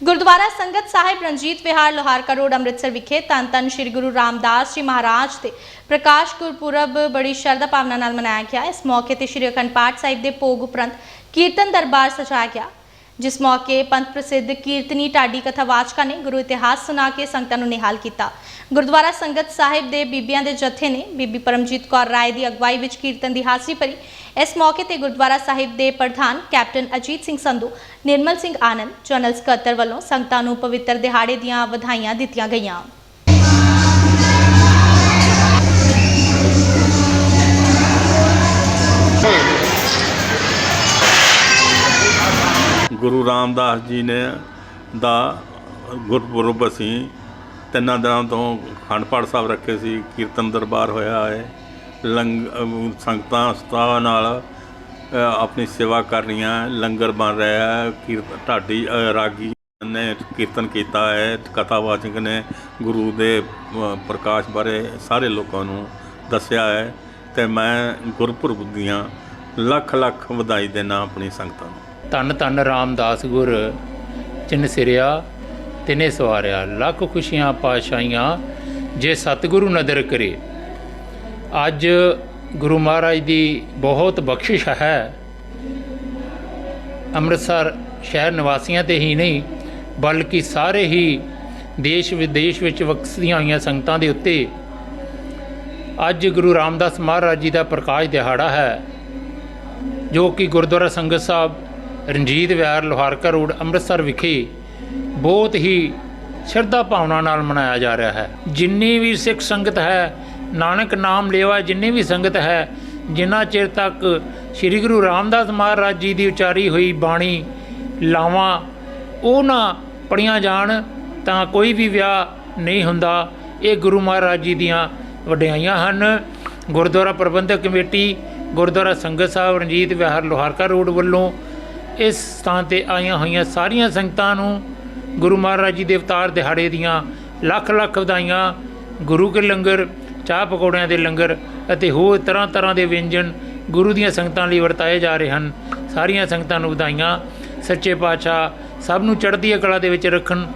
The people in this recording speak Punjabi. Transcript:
ਗੁਰਦੁਆਰਾ ਸੰਗਤ ਸਾਹਿਬ ਰਣਜੀਤ ਵਿਹਾਰ ਲੋਹਾਰਕਾ ਰੋਡ ਅੰਮ੍ਰਿਤਸਰ ਵਿਖੇ ਧੰਨ ਧੰਨ ਸ੍ਰੀ ਗੁਰੂ ਰਾਮਦਾਸ ਜੀ ਮਹਾਰਾਜ ਦੇ ਪ੍ਰਕਾਸ਼ ਗੁਰਪੁਰਬ ਬੜੀ ਸ਼ਰਧਾ ਭਾਵਨਾ ਨਾਲ ਮਨਾਇਆ ਗਿਆ। ਇਸ ਮੌਕੇ ਤੇ ਸ੍ਰੀ ਅਖੰਡ ਪਾਠ ਸਾਹਿਬ ਦੇ ਭੋਗ ਉਪਰੰਤ ਕੀਰਤਨ ਦਰਬਾਰ ਸਜਾਇਆ ਗਿਆ। ਜਿਸ ਮੌਕੇ ਪੰਥ ਪ੍ਰਸਿੱਧ ਕੀਰਤਨੀ ਢਾਡੀ ਕਥਾਵਾਚਕਾਂ ਨੇ ਗੁਰੂ ਇਤਿਹਾਸ ਸੁਣਾ ਕੇ ਸੰਗਤਾਂ ਨੂੰ ਨਿਹਾਲ ਕੀਤਾ। ਗੁਰਦੁਆਰਾ ਸੰਗਤ ਸਾਹਿਬ ਦੇ ਬੀਬੀਆਂ ਦੇ ਜਥੇ ਨੇ ਬੀਬੀ ਪਰਮਜੀਤ ਕੌਰ ਰਾਏ ਦੀ ਅਗਵਾਈ ਵਿੱਚ ਕੀਰਤਨ ਦੀ ਹਾਜ਼ਰੀ ਭਰੀ। ਇਸ ਮੌਕੇ ਤੇ ਗੁਰਦੁਆਰਾ ਸਾਹਿਬ ਦੇ ਪ੍ਰਧਾਨ ਕੈਪਟਨ ਅਜੀਤ ਸਿੰਘ ਸੰਧੂ, ਨਿਰਮਲ ਸਿੰਘ ਆਨੰਦ, ਜਨਰਲ ਸਕੱਤਰ ਵੱਲੋਂ ਸੰਗਤਾਂ ਨੂੰ ਪਵਿੱਤਰ ਦਿਹਾੜੇ ਦੀਆਂ ਵਧਾਈਆਂ ਦਿੱਤੀਆਂ ਗਈਆਂ। ਗੁਰੂ ਰਾਮਦਾਸ ਜੀ ਨੇ ਦਾ ਗੁਰਪੁਰਬ ਅਸੀਂ ਤਿੰਨਾਂ ਦਿਨਾਂ ਤੋਂ ਅਖੰਡ ਪਾਠ ਸਾਹਿਬ ਰੱਖੇ ਸੀ, ਕੀਰਤਨ ਦਰਬਾਰ ਹੋਇਆ ਹੈ। ਲੰਗ ਸੰਗਤਾਂ ਸਤਾਹ ਨਾਲ ਆਪਣੀ ਸੇਵਾ ਕਰ ਰਹੀਆਂ, ਲੰਗਰ ਬਣ ਰਿਹਾ ਹੈ ਕੀਰਤਨ ਢਾਡੀ ਰਾਗੀ ਨੇ ਕੀਰਤਨ ਕੀਤਾ ਹੈ ਕਥਾਵਾਚਕ ਨੇ ਗੁਰੂ ਦੇ ਪ੍ਰਕਾਸ਼ ਬਾਰੇ ਸਾਰੇ ਲੋਕਾਂ ਨੂੰ ਦੱਸਿਆ ਹੈ ਤੇ ਮੈਂ ਗੁਰਪੁਰਬ ਦੀਆਂ ਲੱਖ ਲੱਖ ਵਧਾਈ ਦੇਣਾ ਆਪਣੀ ਸੰਗਤਾਂ ਨੂੰ। ਧੰਨ ਧੰਨ ਰਾਮਦਾਸ ਗੁਰ ਚਿਨ ਸਿਰਿਆ ਤਿਨੇ ਸਵਾਰਿਆ। ਲੱਖ ਖੁਸ਼ੀਆਂ ਪਾਸ਼ਾਈਆਂ ਜੇ ਸਤਿਗੁਰੂ ਨਦਰ ਕਰੇ। ਅੱਜ ਗੁਰੂ ਮਹਾਰਾਜ ਦੀ ਬਹੁਤ ਬਖਸ਼ਿਸ਼ ਹੈ। ਅੰਮ੍ਰਿਤਸਰ ਸ਼ਹਿਰ ਨਿਵਾਸੀਆਂ ਤੇ ਹੀ ਨਹੀਂ, ਬਲਕਿ ਸਾਰੇ ਹੀ ਦੇਸ਼ ਵਿਦੇਸ਼ ਵਿੱਚ ਵਸਦੀਆਂ ਹੋਈਆਂ ਸੰਗਤਾਂ ਦੇ ਉੱਤੇ। ਅੱਜ ਗੁਰੂ ਰਾਮਦਾਸ ਮਹਾਰਾਜ ਜੀ ਦਾ ਪ੍ਰਕਾਸ਼ ਦਿਹਾੜਾ ਹੈ, ਜੋ ਕਿ ਗੁਰਦੁਆਰਾ ਸੰਗਤ ਸਾਹਿਬ ਰਣਜੀਤ ਵਿਹਾਰ ਲੋਹਾਰਕਾ ਰੋਡ, ਅੰਮ੍ਰਿਤਸਰ ਵਿਖੇ ਬਹੁਤ ਹੀ ਸ਼ਰਧਾ ਭਾਵਨਾ ਨਾਲ ਮਨਾਇਆ ਜਾ ਰਿਹਾ ਹੈ। ਜਿੰਨੀ ਵੀ ਸਿੱਖ ਸੰਗਤ ਹੈ, ਨਾਨਕ ਨਾਮ ਲੇਵਾ ਜਿੰਨੀ ਵੀ ਸੰਗਤ ਹੈ, ਜਿੰਨਾ ਚਿਰ ਤੱਕ ਸ੍ਰੀ ਗੁਰੂ ਰਾਮਦਾਸ ਮਹਾਰਾਜ ਜੀ ਦੀ ਉਚਾਰੀ ਹੋਈ ਬਾਣੀ ਲਾਵਾਂ, ਉਹ ਨਾ ਪੜੀਆਂ ਜਾਣ, ਤਾਂ ਕੋਈ ਵੀ ਵਿਆਹ ਨਹੀਂ ਹੁੰਦਾ। ਇਹ ਗੁਰੂ ਮਹਾਰਾਜ ਜੀ ਦੀਆਂ ਵਡਿਆਈਆਂ ਹਨ। ਗੁਰਦੁਆਰਾ ਪ੍ਰਬੰਧਕ ਕਮੇਟੀ, ਗੁਰਦੁਆਰਾ ਸੰਗਤ ਸਾਹਿਬ, ਰਣਜੀਤ ਵਿਹਾਰ ਲੋਹਾਰਕਾ ਰੋਡ ਵੱਲੋਂ ਇਸ ਸਥਾਨ ਤੇ ਆਈਆਂ ਹੋਈਆਂ ਸਾਰੀਆਂ ਸੰਗਤਾਂ ਨੂੰ ਗੁਰੂ ਮਹਾਰਾਜ ਜੀ ਦੇ ਅਵਤਾਰ ਦਿਹਾੜੇ ਦੀਆਂ ਲੱਖ ਲੱਖ ਵਧਾਈਆਂ, ਗੁਰੂ ਕੇ ਲੰਗਰ, ਚਾਹ ਪਕੌੜਿਆਂ ਦੇ ਲੰਗਰ ਅਤੇ ਹੋਰ ਤਰ੍ਹਾਂ ਤਰ੍ਹਾਂ ਦੇ ਵਿਅੰਜਨ ਗੁਰੂ ਦੀਆਂ ਸੰਗਤਾਂ ਲਈ ਵਰਤਾਏ ਜਾ ਰਹੇ ਹਨ। ਸਾਰੀਆਂ ਸੰਗਤਾਂ ਨੂੰ ਵਧਾਈਆਂ। ਸੱਚੇ ਪਾਤਸ਼ਾਹ ਸਭ ਨੂੰ ਚੜ੍ਹਦੀ ਕਲਾ ਦੇ ਵਿੱਚ ਰੱਖਣ